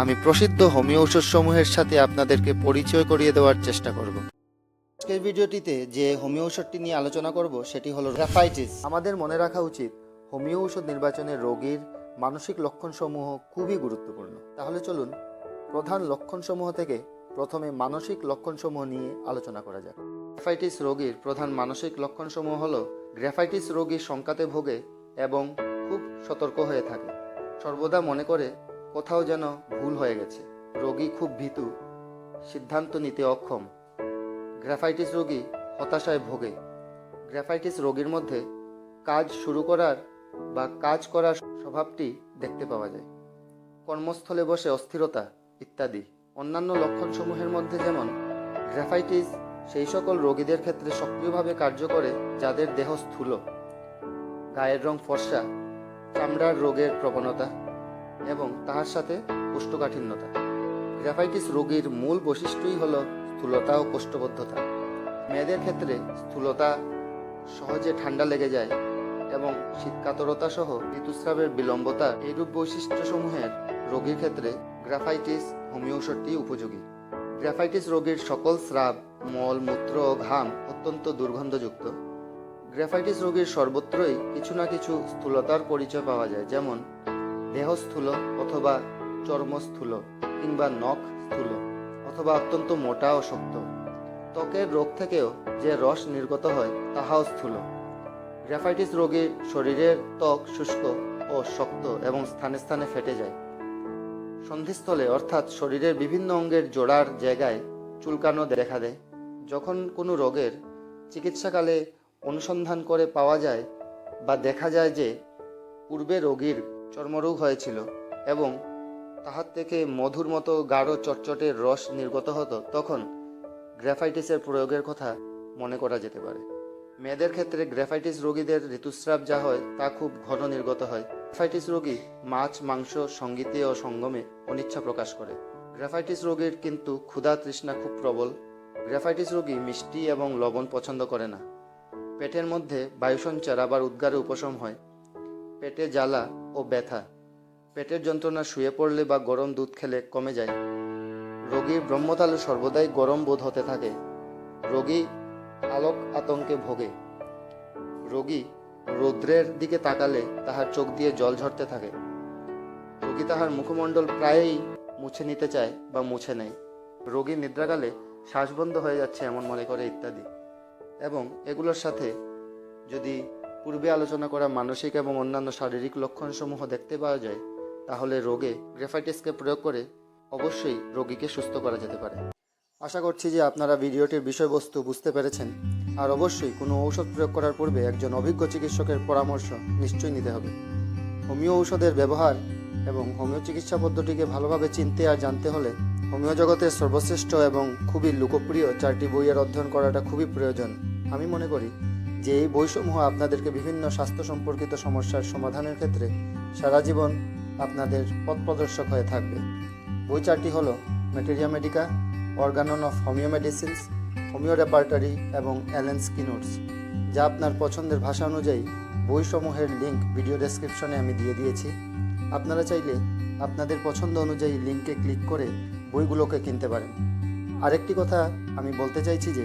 আমি প্রসিদ্ধ হোমিও ঔষধ সমূহের সাথে আপনাদেরকে পরিচয় করিয়ে দেওয়ার চেষ্টা করব। আজকের ভিডিওটিতে যে হোমিও ঔষধটি নিয়ে আলোচনা করব, সেটি হলো গ্রাফাইটিস আমাদের মনে রাখা উচিত, হোমিও ঔষধ নির্বাচনে রোগীর মানসিক লক্ষণসমূহ খুবই গুরুত্বপূর্ণ। তাহলে চলুন, প্রধান লক্ষণসমূহ থেকে প্রথমে মানসিক লক্ষণসমূহ নিয়ে আলোচনা করা যাক। গ্রাফাইটিস রোগীর প্রধান মানসিক লক্ষণসমূহ হলো গ্রাফাইটিস রোগী শঙ্কাতে ভোগে এবং খুব সতর্ক হয়ে থাকে। সর্বদা মনে করে কোথাও যেন ভুল হয়ে গেছে। রোগী খুব ভীতু। সিদ্ধান্ত নিতে অক্ষম। গ্রাফাইটিস রোগী হতাশায় ভোগে। গ্রাফাইটিস রোগীর মধ্যে কাজ শুরু করার বা কাজ করার স্বভাবটি দেখতে পাওয়া যায়। কর্মস্থলে বসে অস্থিরতা ইত্যাদি। অন্যান্য লক্ষণসমূহের মধ্যে যেমন গ্রাফাইটিস সেই সকল রোগীদের ক্ষেত্রে সক্রিয়ভাবে কার্য করে যাদের দেহ স্থূল। গায়ের রং ফর্সা। চামড়ার রোগের প্রবণতা। এবং তাহার সাথে কোষ্ঠকাঠিন্যতা। গ্রাফাইটিস রোগীর মূল বৈশিষ্ট্যই হল স্থূলতা ও কোষ্ঠবদ্ধতা। মেয়েদের ক্ষেত্রে স্থূলতা সহজে ঠান্ডা লেগে যায় এবং শীতকাতরতা সহ ঋতুস্রাবের বিলম্বতা এইরূপ বৈশিষ্ট্যসমূহের রোগীর ক্ষেত্রে গ্রাফাইটিস হোমিও উপযোগী। গ্রাফাইটিস রোগীর সকল স্রাব, মল, মূত্র ও ঘাম অত্যন্ত দুর্গন্ধযুক্ত। গ্রাফাইটিস রোগীর সর্বত্রই কিছু না কিছু স্থূলতার পরিচয় পাওয়া যায়, যেমন দেহ স্থূল অথবা চর্ম স্থূল কিংবা নখ স্থূল অথবা অত্যন্ত মোটা ও শক্ত। ত্বকের রোগ থেকেও যে রস নির্গত হয়, তাহাও স্থূল। গ্রাফাইটিস রোগীর শরীরের ত্বক শুষ্ক ও শক্ত এবং স্থানে স্থানে ফেটে যায়। সন্ধিস্থলে অর্থাৎ শরীরের বিভিন্ন অঙ্গের জোড়ার জায়গায় চুলকানো দেখা দেয়। যখন কোনো রোগের চিকিৎসাকালে অনুসন্ধান করে পাওয়া যায় বা দেখা যায় যে পূর্বে রোগীর চর্মরোগ হয়েছিল এবং তাহার থেকে মধুর মতো গাঢ় চটচটের রস নির্গত হতো, তখন গ্রাফাইটিসের প্রয়োগের কথা মনে করা যেতে পারে। মেয়েদের ক্ষেত্রে গ্রাফাইটিস রোগীদের ঋতুস্রাব যা হয়, তা খুব ঘন নির্গত হয়। গ্রাফাইটিস রোগী মাছ, মাংস, সঙ্গীতে ও সঙ্গমে অনিচ্ছা প্রকাশ করে। গ্রাফাইটিস রোগীর কিন্তু ক্ষুধা তৃষ্ণা খুব প্রবল। গ্রাফাইটিস রোগী মিষ্টি এবং লবণ পছন্দ করে না। পেটের মধ্যে বায়ুসঞ্চার আবার উদ্গারে উপশম হয়। পেটে জ্বালা ও ব্যথা। পেটের যন্ত্রণা, শুয়ে পড়লে বা গরম দুধ খেলে কমে যায়। রোগীর ব্রহ্মতালে সর্বদাই গরম বোধ হতে থাকে। রোগী আলোক আতঙ্কে ভোগে। রোগী রৌদ্রের দিকে তাকালে তাহার চোখ দিয়ে জল ঝরতে থাকে। রোগী তাহার মুখমণ্ডল প্রায়ই মুছে নিতে চায় বা মুছে নেয়। রোগী নিদ্রাকালে শ্বাসবন্ধ হয়ে যাচ্ছে এমন মনে করে ইত্যাদি। এবং এগুলোর সাথে যদি পূর্বে আলোচনা করা মানসিক এবং অন্যান্য শারীরিক লক্ষণসমূহ দেখতে পাওয়া যায়, তাহলে রোগে গ্রেফাইটিসকে প্রয়োগ করে অবশ্যই রোগীকে সুস্থ করা যেতে পারে। আশা করছি যে আপনারা ভিডিওটির বিষয়বস্তু বুঝতে পেরেছেন, আর অবশ্যই কোনো ঔষধ প্রয়োগ করার পূর্বে একজন অভিজ্ঞ চিকিৎসকের পরামর্শ নিশ্চয়ই নিতে হবে। হোমিও ঔষধের ব্যবহার এবং হোমিও চিকিৎসা পদ্ধতিকে ভালোভাবে চিনতে আর জানতে হলে হোমিও জগতের সর্বশ্রেষ্ঠ এবং খুবই লোকপ্রিয় চারটি বইয়ের অধ্যয়ন করাটা খুবই প্রয়োজন। আমি মনে করি যে এই বইসমূহ আপনাদেরকে বিভিন্ন স্বাস্থ্য সম্পর্কিত সমস্যার সমাধানের ক্ষেত্রে সারা জীবন আপনাদের পথ প্রদর্শক হয়ে থাকবে। বই চারটি হল materia medica organon of homoeo medicines homoeo repertory এবং অ্যালেন্স কিনোটস যা আপনার পছন্দের ভাষা অনুযায়ী বইসমূহের লিঙ্ক ভিডিও ডেসক্রিপশনে আমি দিয়ে দিয়েছি। আপনারা চাইলে আপনাদের পছন্দ অনুযায়ী লিঙ্কে ক্লিক করে বইগুলোকে কিনতে পারেন। আরেকটি কথা আমি বলতে চাইছি যে